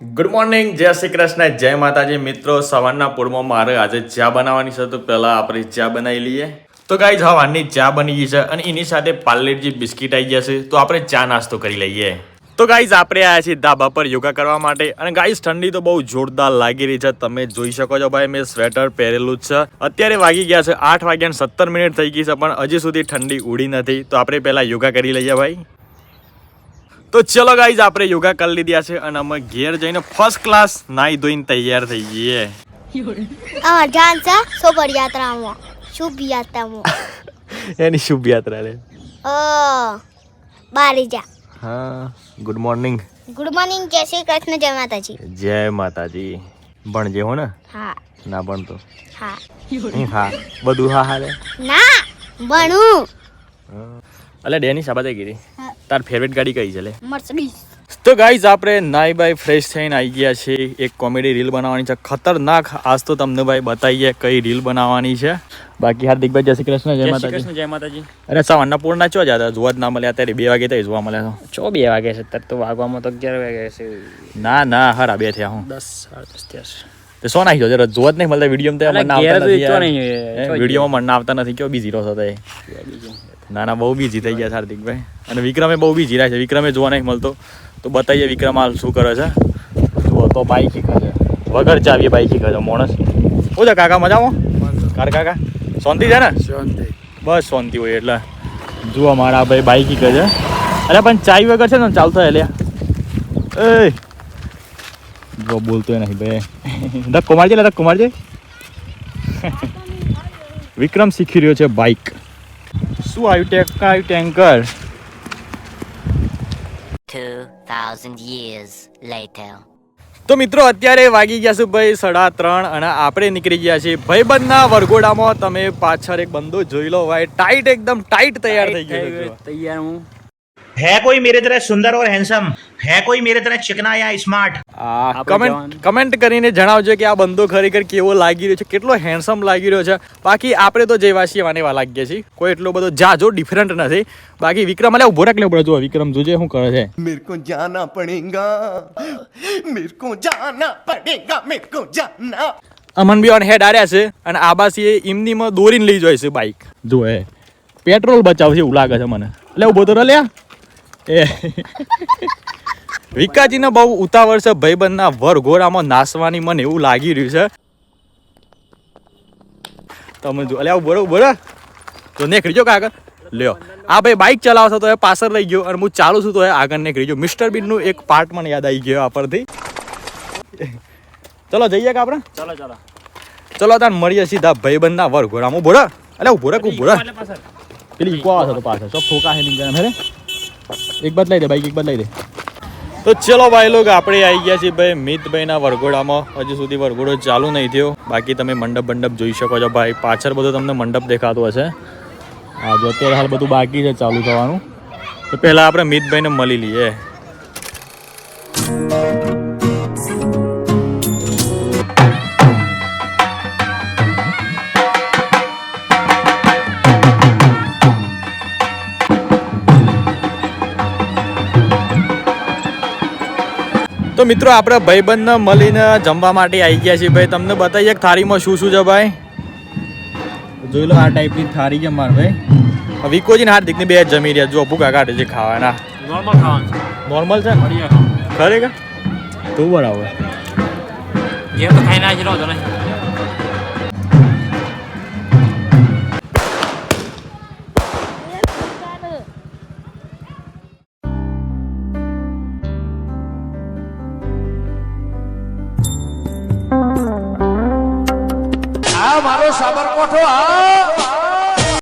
Good morning જય શ્રી કૃષ્ણ, જય માતાજી. મિત્રો, સવારના પૂરમાં મારે આજે ચા બનાવવાની છે, તો પહેલાં આપણે ચા બનાવી લઈએ. તો ગાઈ હવાની ચા બની ગઈ છે અને એની સાથે પાર્લેટજી બિસ્કિટ આવી ગયા છે, તો આપણે ચા નાસ્તો કરી લઈએ. તો ગાઈઝ આપણે આવ્યા છીએ ધાબા પર યોગા કરવા માટે. અને ગાઈઝ ઠંડી તો બહુ જોરદાર લાગી રહી છે. તમે જોઈ શકો છો ભાઈ, મેં સ્વેટર પહેરેલું જ છે. અત્યારે વાગી ગયા છે આઠ વાગ્યા સત્તર મિનિટ થઈ ગઈ છે, પણ હજી સુધી ઠંડી ઉડી નથી. તો આપણે પહેલાં યોગા કરી લઈએ ભાઈ. તો ચલો ગાઈઝ આપણે યોગા કરી લીધા છે અને અમે ઘેર જઈને ફર્સ્ટ ક્લાસ નાઈ ધોઈને તૈયાર થઈ જઈએ. આ જાન છે સોબર યાત્રામાં શુભ યાત્રામાં એની શુભ યાત્રા રે. ઓ બારી જા. હા ગુડ મોર્નિંગ ગુડ મોર્નિંગ જય શ્રી કૃષ્ણ જય માતાજી. જય માતાજી. ભણજે હો ને? હા. ના ભણતો હા. હા. બધું હા હા ના ભણું. અલે ડેની સાબાતે હા. તાર ફેવરેટ ગાડી કઈ છે લે? મર્સિડીઝ. તો ગાઈઝ આપણે નાઈ બાય ફ્રેશ થઈને આવી ગયા છે એક કોમેડી રીલ બનાવવાની છે. ખતરનાક. આજ તો તમને ભાઈ બતાવીએ કઈ રીલ બનાવવાની છે. બાકી હાર્દિકભાઈ જય શ્રી કૃષ્ણ જય માતાજી. જય માતાજી. અરે સાવ પૂર્ણ ચો જતા જોવા જ ના મળ્યા. અત્યારે બે વાગે તો જોવા મળ્યા છો. ચો બે વાગે છે? અત્યારે તો વાગવામાં તો અગિયાર વાગે છે. ના ના હરા બે થયા હું. દસ સાડા દસ થયા છે. તે સો નાખી જો જોવા જ નહીં મળતા વીડિયો તો મને આવતા નથી વિડીયોમાં મને આવતા નથી. કેવો બીજી રહો એ નાના ના બહુ બીજી થઈ ગયા હાર્દિકભાઈ અને વિક્રમે બહુ બીજી રહ્યા છે. વિક્રમે જોવા નહીં મળતો. તો બતાવીએ વિક્રમ હાલ શું કરે છે. જુઓ તો બાઈક શીખે છે. વગર ચાવીએ બાઈક શીખે છે. માણસ. શું છે કાકા મજામાં? કાર કાકા? શાંતિ છે ને? બસ શાંતિ હોય એટલે. જુઓ મારા ભાઈ બાઈક શીખે છે. અરે પણ ચાવી વગર છે ને ચાલતો હે લ્યા એ જો બોલતો નહીં બે ધક્કો મારજે એટલે ધક્કો મારજે વિક્રમ શીખી રહ્યો છે બાઇક શું આવ્યું ટેક આવ્યું ટેન્કર 2000 years later. તો મિત્રો અત્યારે વાગી ગયા છું ભાઈ સાડા ત્રણ અને આપણે નીકળી ગયા છીએ ભાઈબંધના વરઘોડામાં. તમે પાછળ એક બંદો જોઈ લો ભાઈ. ટાઈટ એકદમ ટાઈટ તૈયાર થઈ ગયો તૈયાર હું. હે કોઈ મેરે તરફ સુંદર ઓર હેન્સમ હે કોઈ મેરે તરફ ચિકના યા સ્માર્ટ કમેન્ટ કમેન્ટ કરીને જણાવજો કે આ બંદો ખરેખર કેવો લાગી રહ્યો છે કેટલો હેન્ડસમ લાગી રહ્યો છે. બાકી આપણે તો જેવા છીએ એવા લાગીએ છીએ. કોઈ એટલો બધો જાજો ડિફરન્ટ નથી. બાકી વિક્રમ અલ્યા ઊભો રાખ લે જો વિક્રમ જોજે શું કરે છે. મેરે કો જાના પડેગા. મેરે કો જાના પડેગા મેરે કો જાના. અમન બી ઓન હેડ આર્યા છે અને આબાસીએ ઇમનીમાં દોરીને લઈ જાય છે બાઇક જો એ પેટ્રોલ બચાવશે એવું લાગે છે મને. લે ઊભો તો લ્યા. એ. વિકાજીને બહુ ઉતાવળ છે ભાઈબંધના વરઘોડામાં નાસવાની મને એવું લાગી રહ્યું છે. તમે જો અલ્યા બરોબર. તો નીકળી જાઓ કાગળ લ્યો. આ ભાઈ બાઇક ચલાવશો તો એ પાછળ રહી ગયો અને હું ચાલુ છું તો એ આગળ નીકળી ગયો. મિસ્ટર બીનનું એક પાર્ટ મને યાદ આવી ગયો આ પરથી ચલો જઈએ કે આપણે? ચાલો ચાલો. ચલો તાન મળીએ સીધા ભાઈબંધના વરઘોડામાં. બોરો અલ્યા હું ઊભો રહો ઊભો રહો. પેલી ઇકો આવશે તો પાછળ. ચોખ્ખો કાહે નીકળે મેરે એક બાદ લઈ દે બાઈક એક બાદ લઈ દે. તો ચલો ભાઈ લોકો, આપણે આવી ગયા છીએ ભાઈ મિતભાઈના વરઘોડામાં. હજુ સુધી વરઘોડો ચાલુ નહીં થયો. બાકી તમે મંડપ મંડપ જોઈ શકો છો ભાઈ. પાછળ બધો તમને મંડપ દેખાતો હશે. હા જો અત્યારે હાલ બધું બાકી છે ચાલુ થવાનું. તો પહેલાં આપણે મિતભાઈને મળી લઈએ. તો મિત્રો આપણે ભાઈબંધને મળીને જમવા માટે આવી ગયા છીએ. ભાઈ તમને બતાવીએ કે થાળીમાં શું શું છે ભાઈ? જોઈ લો આ ટાઈપની થાળી છે મારે ભાઈ. વિકોજીને હાર્દિકની બે જમી રહ્યા. જો ભૂખા કાઢે છે ખાવાના. નોર્મલ ખાવાનું નોર્મલ છે ખરેખર? તું બરાબર. જે તો તો નહીં